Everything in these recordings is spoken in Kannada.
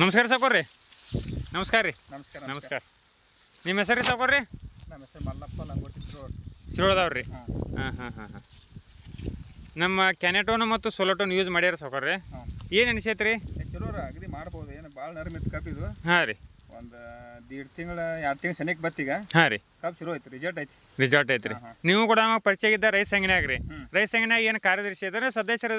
ನಮಸ್ಕಾರ ಸಾಕೋರಿ ನಮಸ್ಕಾರ ರೀ. ನಮಸ್ಕಾರ ನಮಸ್ಕಾರ. ನಿಮ್ಮ ಹೆಸರು ರೀ ಸಾಕೋರಿ ನಮ್ಮ ಹೆಸರು ಮಲ್ಲಪ್ಪ ಲಂಗೋಟಿ ಸಿರೋದವ್ರಿ ಹಾಂ. ಹಾಂ ಹಾಂ ಹಾಂ ನಮ್ಮ ಕ್ಯಾನೆಟೋನ ಮತ್ತು ಸೊಲಟೋನ್ ಯೂಸ್ ಮಾಡ್ಯಾರ ಸಾಕೋರಿ ಏನು ಅನಿಸೈತೆ ರೀ ಚಲೋ ಅಗದಿ ಮಾಡ್ಬೋದು. ಏನು ಭಾಳ ನರಮಿತ್ತು ಕಪ್ ಇದು ಹಾಂ ರೀ. ಒಂದು ದೀಡ್ ತಿಂಗಳ ಎರಡು ತಿಂಗಳು ಸನಿಕ್ ಬತ್ತೀಗ ಹಾಂ ರೀ. ಕಪ್ ಶುರು ಐತಿ ರಿಸಲ್ಟ್ ಐತಿ ರಿಸಾರ್ಟ್ ಐತ್ರಿ. ನೀವು ಕೂಡ ಅವಾಗ ಪರಿಚಯ ಇದ್ದ ರೈಸ್ ಸಂಗನ್ಯಾಗ ರೀ. ರೈಸ್ ಸಂಗನ್ಯಾಗ ಏನು ಕಾರ್ಯದರ್ಶಿ ಇದ್ರೆ? ಸದಸ್ಯರ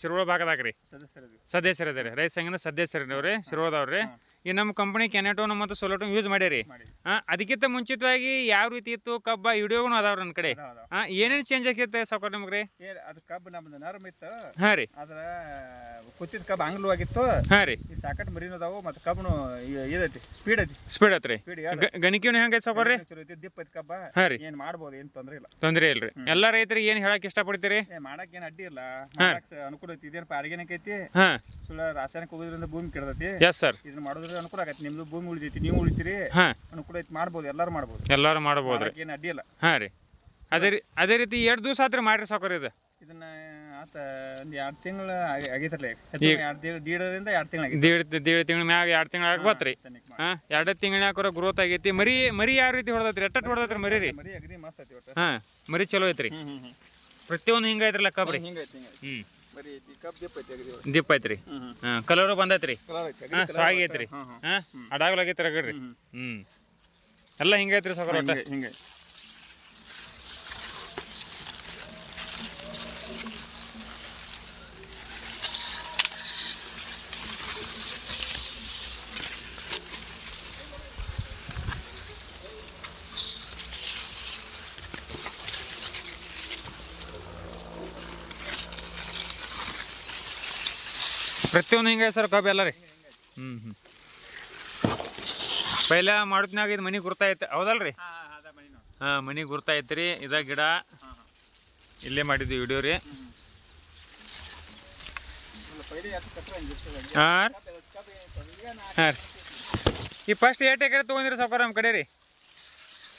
ಶಿರೋಳ ಭಾಗದಾಗ ರೀ. ಸದಸ್ಯರ ಸದಸ್ಯರು ಇದ್ದಾರೆ ರೈಸ್ ಅಂಗಿನ ಸದಸ್ಯರ ಶಿರೋಳದವ್ರಿ ಈ ನಮ್ಮ ಕಂಪ್ನಿ ಕೆನೆಟೋನು ಮತ್ತು ಸೊಲೋಟೋ ಯೂಸ್ ಮಾಡ್ಯಾರಿ. ಮಾಡಿ. ಹಾಂ ಅದಕ್ಕಿಂತ ಮುಂಚಿತವಾಗಿ ಯಾವ ರೀತಿ ಇತ್ತು ಕಬ್ಬ ವಿಡಿಯೋಗೂ ಅದಾವ ನನ್ನ ಕಡೆ. ಹಾಂ ಏನೇನು ಚೇಂಜ್ ಆಗೈತೆ ಸಾಕೋರಿ ನಿಮ್ಗೆ ರೀ? ಅದು ಕಬ್ಬು ನಮ್ದು ನರಮಿತ್ತು ಹಾಂ ರೀ. ಅದ್ರ ಕುತ್ತಿದ ಕಬ್ಬು ಆಂಗ್ಲು ಆಗಿತ್ತು. ಹಾಂ ರೀ. ಈ ಸಾಕಟ್ ಮರಿನೂ ಅದಾವು ಮತ್ತು ಕಬ್ಬನು ಇದೈತಿ ಸ್ಪೀಡ್ ಐತಿ. ಸ್ಪೀಡ್ ಐತ್ರಿ. ಗಣಿಕೆನು ಹೆಂಗೈತೆ ಸಾಕೋರಿ ಐತಿ ದಿಪ್ಪ ಐತಿ ಕಬ್ಬ. ಹಾಂ ರೀ. ಏನು ಮಾಡ್ಬೋದು ಏನು ತೊಂದರೆ ಇಲ್ಲ. ತೊಂದರೆ ಇಲ್ರಿ. ಎಲ್ಲ ರೈತರಿಗೆ ಏನು ಹೇಳಕ್ ಇಷ್ಟಪಡ್ತೀರಿ? ಮಾಡಕ್ಕೆ ಮಾಡಕ್ ಏನು ಅಡ್ಡಿ ಇಲ್ಲ. ಅನುಕೂಲ ಐತಿ. ಇದೇನಪ್ಪ ಆರ್ಗ್ಯಾನಿಕ್ ಐತಿ? ಹಾಂ. ಸುಳ್ಳ ರಾಸಾಯನಿಕ ಹೋಗೋದ್ರಿಂದ ಭೂಮಿ ಕೆಡತೈತಿ ಎಸ್ ಸರ್ ಇದನ್ನ ಅನುಕೂಲ ಆಗೈತಿ. ನಿಮ್ದು ಭೂಮಿ ಉಳಿದೈತಿ ನೀವು ಉಳಿತೀರಿ ಹಾಂ. ಅನುಕೂಲ ಐತಿ ಮಾಡ್ಬೋದು ಎಲ್ಲರೂ ಮಾಡ್ಬೋದು. ಎಲ್ಲರೂ ಮಾಡ್ಬೋದು ಏನು ಅಡ್ಡಿ ಇಲ್ಲ. ಹಾಂ ರೀ. ಅದೇ ರೀ ಅದೇ ರೀತಿ ಎರಡು ದಿವಸ ಆತ್ರಿ ಮಾಡ್ರಿ ಸಾಕೋರಿ ಇದು. ಇದನ್ನ ಆತ ಒಂದು ಎರಡು ತಿಂಗಳು ಆಗೈತ್ರಲ್ಲ ಎರಡು ದೀಡರಿಂದ ಎರಡು ತಿಂಗಳು ದೀಡ್ ದೇಡ್ ತಿಂಗಳ ಮ್ಯಾಗ ಎರಡು ತಿಂಗಳ ಆಗ್ಬತ್ರಿ ಹಾಂ ಎರಡು ತಿಂಗಳಾಕರ ಗ್ರೋತ್ ಆಗೈತಿ. ಮರಿ ಮರಿ ಯಾವ ರೀತಿ ಹೊಡೆದೈತ್ರಿ? ಎಟ್ಟಟ್ ಹೊಡೆದೈತ್ರಿ ಮರಿ ರೀ? ಮರಿ ಅಗ್ರಿ ಮಸ್ತ್ ಐತಿ ಹಾಂ ಮರಿ ಚಲೋ ಐತ್ರಿ. ಪ್ರತಿಯೊಂದು ಹಿಂಗೈತ್ರಿ ಕಬ್ರಿ ಹಿಂಗೈತಿ ಹ್ಞೂ ದಿಪ್ಪ ಐತಿ ಅಗದಿ ದಿಪ್ಪ ಐತ್ರಿ? ಕಲರ್ ಹ್ಞೂ ಹಾಂ ಕಲರು ಬಂದೈತ್ರಿ? ಕಲರ್ ಐತಿ ಹಾಂ ಅಗದಿ ಸ್ವಾಗಿ ಐತ್ರಿ. ಹಾಂ ಅಡಾಗಲಾಗೈತ್ರಿ ಅಗಡ್ರಿ ಹ್ಞೂ ಎಲ್ಲ ಹಿಂಗೈತ್ರಿ ಸಾಕೋರಿ ಹಿಂಗೈತಿ ಹಿಂಗೆ. ಪ್ರತಿಯೊಂದು ಹಿಂಗೆ ಸರ್ ಕಬ್ಬು ಎಲ್ಲ ರೀ. ಹ್ಞೂ ಹ್ಞೂ ಪೈಲ ಮಾಡೋದ್ನಾಗ ಇದು ಮನೆ ಗುರ್ತಾಯ್ತು ಹೌದಲ್ರಿ? ಹಾಂ ಹಾಂ ಮನಿ ಗುರ್ತಾಯ್ತು ರೀ ಇದ ಗಿಡ. ಇಲ್ಲೇ ಮಾಡಿದ್ವಿ ವಿಡಿಯೋ ರೀ. ಹಾಂ ಹಾಂ ರೀ. ಈ ಫಸ್ಟ್ ಎಷ್ಟು ಎಕರೆ ತೊಗೊಂಡಿರಿ ಸಾವ್ಕಾರ ನಮ್ಮ ಕಡೆ ರೀ.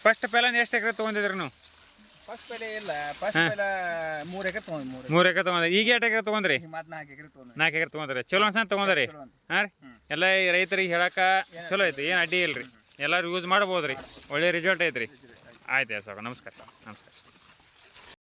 ಫಸ್ಟ್ ಪೈಲನ್ ಎಷ್ಟು ಎಕರೆ ತೊಗೊಂಡಿದ್ರಿ ನೀವು? ಫಸ್ಟ್ ಬೆಲೆ ಇಲ್ಲ. ಫಸ್ಟ್ ಪೈಲ ಮೂರು ಎಕರೆ ತೊಗೊಂಡು ಮೂರು ಮೂರು ಎಕರೆ ತೊಗೊಂಡ್ರಿ. ಈಗ ಎಟ್ ಎಕರೆ ತಗೊಂಡ್ರಿ? ಮತ್ತೆ ನಾಲ್ಕು ಎಕರೆ ತಗೊಂಡ್ರಿ ನಾಲ್ಕು ಎಕರೆ ತೊಗೊಂಡ್ರಿ. ಚಲೋ ಅನ್ಸ ತೊಗೊಂಡ್ರಿ? ಹಾಂ ರೀ. ಎಲ್ಲ ಈ ರೈತರಿಗೆ ಹೇಳಕ ಚಲೋ ಐತಿ ಏನು ಅಡ್ಡಿ ಇಲ್ರಿ. ಎಲ್ಲರೂ ಯೂಸ್ ಮಾಡ್ಬೋದು ರೀ ಒಳ್ಳೆ ರಿಸಲ್ಟ್ ಐತ್ರಿ. ಆಯ್ತು ಆಯ್ತು ಸಾಕು ನಮಸ್ಕಾರ. ನಮಸ್ಕಾರ.